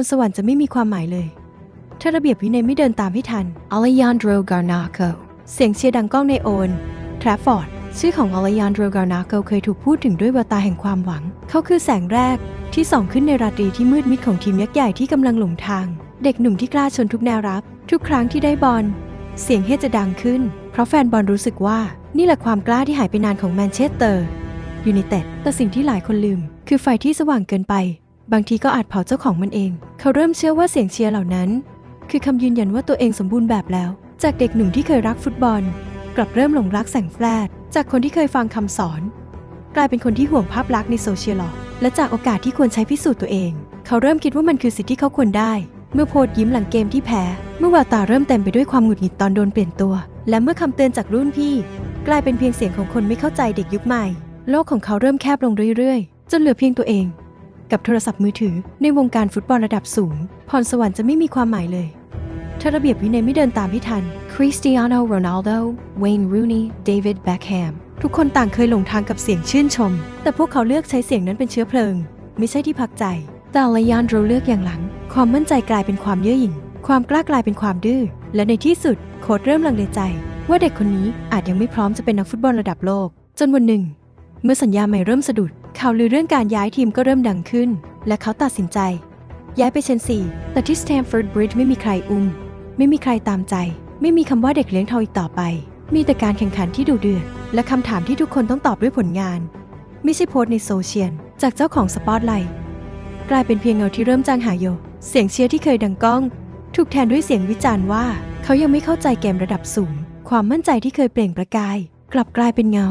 รสวรรค์จะไม่มีความหมายเลย ถ้าระเบียบวินัยไม่เดินตามให้ทัน Alejandro Garnacho, เสียงเชียร์ดังก้องในโอนทราฟฟอร์ดชื่อของ Alejandro Garnacho เคยถูกพูดถึงด้วยแววตาแห่งความหวัง เขาคือแสงแรกที่ส่องขึ้นในราตรีที่มืดมิดของทีมยักษ์ใหญ่ที่กำลังหลงทาง เด็กหนุ่มที่กล้าชนทุกแนวรับ ทุกครั้งที่ได้บอลเสียงเฮจะดังขึ้น เพราะแฟนบอลรู้สึกว่านี่แหละความกล้าที่หายไปนานของแมนเชสเตอร์ยูไนเต็ดแต่สิ่งที่หลายคนลืม คือไฟที่สว่างเกินไป บางทีก็อาจเผาเจ้าของมันเอง เขาเริ่มเชื่อว่าเสียงเชียร์เหล่านั้น คือคำยืนยันว่าตัวเองสมบูรณ์แบบแล้ว จากเด็กหนุ่มที่เคยรักฟุตบอล กลับเริ่มหลงรักแสงแฟลชจากคนที่เคยฟังคำสอน กลายเป็นคนที่ห่วงภาพลักษณ์ในโซเชียลหรอและจากโอกาสที่ควรใช้พิสูจน์ตัวเอง เขาเริ่มคิดว่ามันคือสิทธิ์ที่เขาควรได้ เมื่อโพสต์ยิ้มหลังเกมที่แพ้ เมื่อแววตาเริ่มเต็มไปด้วยความหงุดหงิดตอนโดนเปลี่ยนตัว และเมื่อคำเตือนจากรุ่นพี่ กลายเป็นเพียงเสียงของคนไม่เข้าใจเด็กยุคใหม่ โลกของเขาเริ่มแคบลงเรื่อยๆ จนเหลือเพียงตัวเอง กับโทรศัพท์มือถือในวงการฟุตบอลระดับสูง พรสวรรค์จะไม่มีความหมายเลย ถ้าระเบียบวินัยไม่เดินตามให้ทัน Cristiano Ronaldo, Wayne Rooney, David Beckham. ทุกคนต่างเคยหลงทางกับเสียงชื่นชม แต่พวกเขาเลือกใช้เสียงนั้นเป็นเชื้อเพลิง ไม่ใช่ที่พักใจ แต่อ l ยานโดเลือกอย่างหลัง ความมั่นใจกลายเป็นความเย่อหยิ่ง ความกล้ากลายเป็นความดื้อ และในที่สุดโค้ชเริ่มลังเลใจ ว่าเด็กคนนี้อาจยังไม่พร้อมจะเป็นนักฟุตบอลระดับโลก จนวันหนึ่ง เมื่อสัญญาใหม่เริ่มสะดุด ข่าวลือเรื่องการย้ายทีมก็เริ่มดังขึ้น และเขาตัดสินใจ ย้ายไปเชนซีแต่ที่สแตมฟอร์ดบริดจ์ไม่มีใครอุ้ม ไม่มีใครตามใจ ไม่มีคำว่าเด็กเลี้ยงทองอีกต่อไป มีแต่การแข่งขันที่ดุเดือดและคำถามที่ทุกคนต้องตอบด้วยผลงาน ไม่ใช่โพสในโซเชียลจากเจ้าของสปอตไลท์กลายเป็นเพียงเงาที่เริ่มจางหายโย เสียงเชียร์ที่เคยดังก้อง ถูกแทนด้วยเสียงวิจารณ์ว่า เขายังไม่เข้าใจเกมระดับสูง ความมั่นใจที่เคยเปล่งประกาย กลับกลายเป็นเงา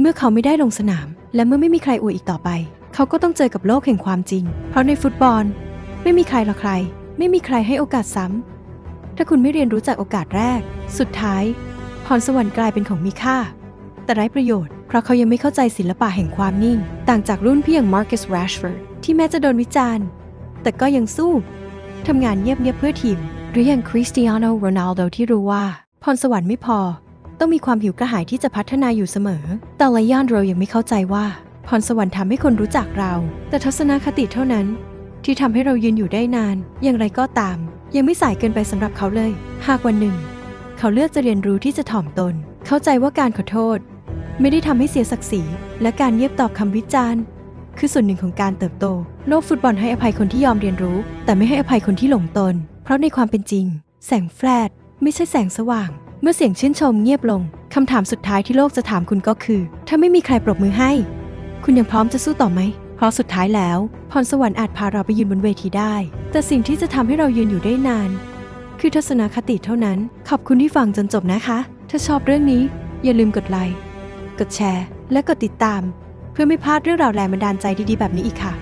เมื่อเขาไม่ได้ลงสนาม และเมื่อไม่มีใครอวยอีกต่อไป เขาก็ต้องเจอกับโลกแห่งความจริง เพราะในฟุตบอล ไม่มีใครหรอกใคร ไม่มีใครให้โอกาสซ้ำ ถ้าคุณไม่เรียนรู้จากโอกาสแรก สุดท้ายพรสวรรค์กลายเป็นของมีค่า แต่ไร้ประโยชน์ เพราะเขายังไม่เข้าใจศิลปะแห่งความนิ่ง ต่างจากรุ่นพี่อย่างมาร์คัสแรชฟอร์ดที่แม้จะโดนวิจารณ์ แต่ก็ยังสู้ทำงานเงียบๆเพื่อทีม หรืออย่างคริสเตียโนโรนัลโดที่รู้ว่า พรสวรรค์ไม่พอ ต้องมีความหิวกระหายที่จะพัฒนาอยู่เสมอ แต่ลายานโรายังไม่เข้าใจว่าพรสวรรค์ทำให้คนรู้จักเรา แต่ทัศนคติเท่านั้น ที่ทำให้เรายืนอยู่ได้นาน อย่างไรก็ตาม ยังไม่สายเกินไปสำหรับเขาเลย หากวันหนึ่ง เขาเลือกจะเรียนรู้ที่จะถ่อมตน เข้าใจว่าการขอโทษ ไม่ได้ทำให้เสียศักดิ์ศรี และการเยียบตอบคำวิจารณ์ คือส่วนหนึ่งของการเติบโต โลกฟุตบอลให้อภัยคนที่ยอมเรียนรู้ แต่ไม่ให้อภัยคนที่หลงตน เพราะในความเป็นจริง แสงแฟลชไม่ใช่แสงสว่าง เมื่อเสียงชื่นชมเงียบลง คำถามสุดท้ายที่โลกจะถามคุณก็คือ ถ้าไม่มีใครปรบมือให้ คุณยังพร้อมจะสู้ต่อไหม เพราะสุดท้ายแล้ว พรสวรรค์อาจพาเราไปยืนบนเวทีได้ แต่สิ่งที่จะทำให้เรายืนอยู่ได้นาน คือทัศนคติเท่านั้น ขอบคุณที่ฟังจนจบนะคะ ถ้าชอบเรื่องนี้ อย่าลืมกดไลค์ กดแชร์ และกดติดตาม เพื่อไม่พลาดเรื่องราวแรงบันดาลใจดีๆแบบนี้อีกค่ะ